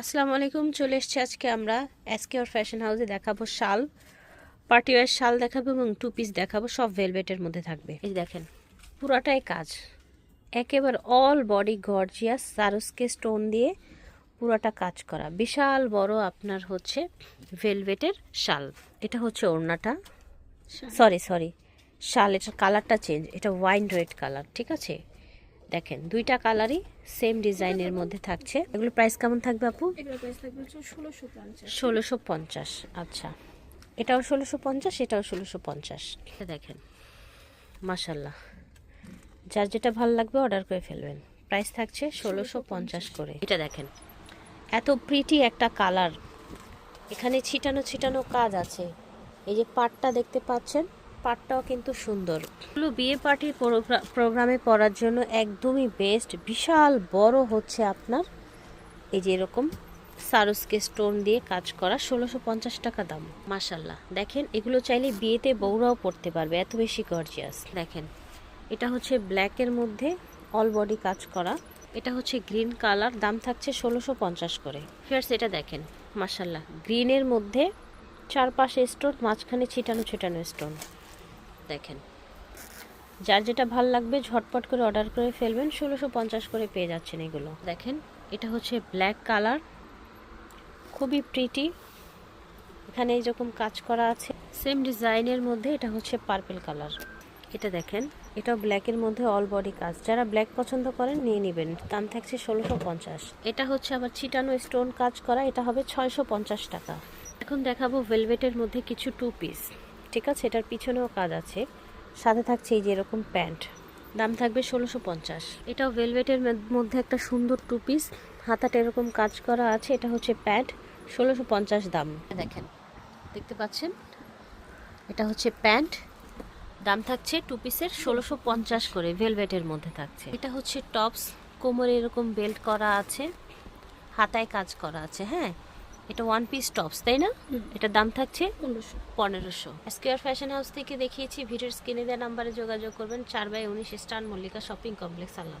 আসসালামু আলাইকুম চলে এসেছি আজকে আমরা এসকে ওর ফ্যাশন হাউসে দেখাবো শাল। পার্টিওয়ার শাল দেখাবো এবং টু পিস দেখাবো সব ভেলভেটের মধ্যে থাকবে। এই দেখেন। পুরাটাই কাজ। একেবারে অল বডি গর্জিয়াস সারসকে স্টোন দিয়ে পুরাটা কাজ করা। বিশাল বড় আপনার হচ্ছে ভেলভেটের শাল। এটা হচ্ছে ওড়নাটা। সরি সরি শাল এটার কালারটা চেঞ্জ এটা ওয়াইন রেড কালার ঠিক আছে? দেখেন দুইটা কালারই সেম ডিজাইনের মধ্যে থাকছে। এগুলো প্রাইস কেমন থাকবে আপু? ষোলোশো পঞ্চাশ। আচ্ছা। এটাও ষোলোশো পঞ্চাশ এটাও ষোলোশো পঞ্চাশ। এটা দেখেন মাশাল্লাহ যার যেটা ভালো লাগবে অর্ডার করে ফেলবেন। প্রাইস থাকছে ষোলোশো পঞ্চাশ করে। এটা দেখেন এত প্রিটি একটা কালার এখানে ছিটানো ছিটানো কাজ আছে। এই যে পাটটা দেখতে পাচ্ছেন পাটটাও কিন্তু সুন্দর। এগুলো বিয়ে পার্টির প্রোগ্রামে পরার জন্য একদমই বেস্ট বিশাল বড় হচ্ছে আপনার। এই যে এরকম সারসকে স্টোন দিয়ে কাজ করা ষোলোশো পঞ্চাশ টাকা দাম মাসাল্লাহ দেখেন, এগুলো চাইলে বিয়েতে বউরাও পড়তে পারবে, এত বেশি গর্জিয়াস দেখেন, এটা হচ্ছে ব্ল্যাকের মধ্যে অল বডি কাজ করা। এটা হচ্ছে গ্রিন কালার দাম থাকছে ষোলোশো পঞ্চাশ করে। ফিয়ার্স এটা দেখেন মাসাল্লাহ গ্রিনের মধ্যে চারপাশে স্টোন মাঝখানে ছিটানো ছিটানো স্টোন দেখেন। যার যেটা ভালো লাগবে ঝটপট করে অর্ডার করে ফেলবেন, ষোলোশো পঞ্চাশ করে পেয়ে যাচ্ছেন এগুলো। দেখেন, এটা হচ্ছে ব্ল্যাক কালার, খুবই প্রিটি এখানে এইরকম কাজ করা আছে সেম ডিজাইনের মধ্যে এটা হচ্ছে পার্পেল কালার এটা দেখেন, এটাও ব্ল্যাকের মধ্যে অল বডি কাজ। যারা ব্ল্যাক পছন্দ করেন, নিয়ে নেবেন। দাম থাকছে ষোলোশো পঞ্চাশ। এটা হচ্ছে আবার চিটানো স্টোন কাজ করা, এটা হবে ছয়শো পঞ্চাশ টাকা। এখন দেখাবো ভেলভেটের মধ্যে কিছু টু পিস ঠিক আছে, এটার পিছনেও কাজ আছে। সাথে থাকছে এই যে এরকম প্যান্ট। দাম থাকবে ষোলোশো পঞ্চাশ। এটাও ভেলভেটের মধ্যে একটা সুন্দর টু পিস হাতাটা এরকম কাজ করা আছে, এটা হচ্ছে প্যান্ট, ষোলোশো পঞ্চাশ দাম। দেখেন, দেখতে পাচ্ছেন? এটা হচ্ছে প্যান্ট। দাম থাকছে টু পিসের ষোলোশো পঞ্চাশ করে, ভেলভেটের মধ্যে থাকছে। এটা হচ্ছে টপস, কোমরে এরকম বেল্ট করা আছে। হাতায় কাজ করা আছে হ্যাঁ? এটা ওয়ান পিস টপস তাই না? এটার দাম থাকছে পনেরোশো। স্কোয়ার ফ্যাশন হাউস থেকে দেখিয়েছি ভিডিওর স্ক্রিনে দেওয়া নাম্বারে যোগাযোগ করবেন চার বাই উনিশ স্টার মল্লিকা শপিং কমপ্লেক্স আল্লাহ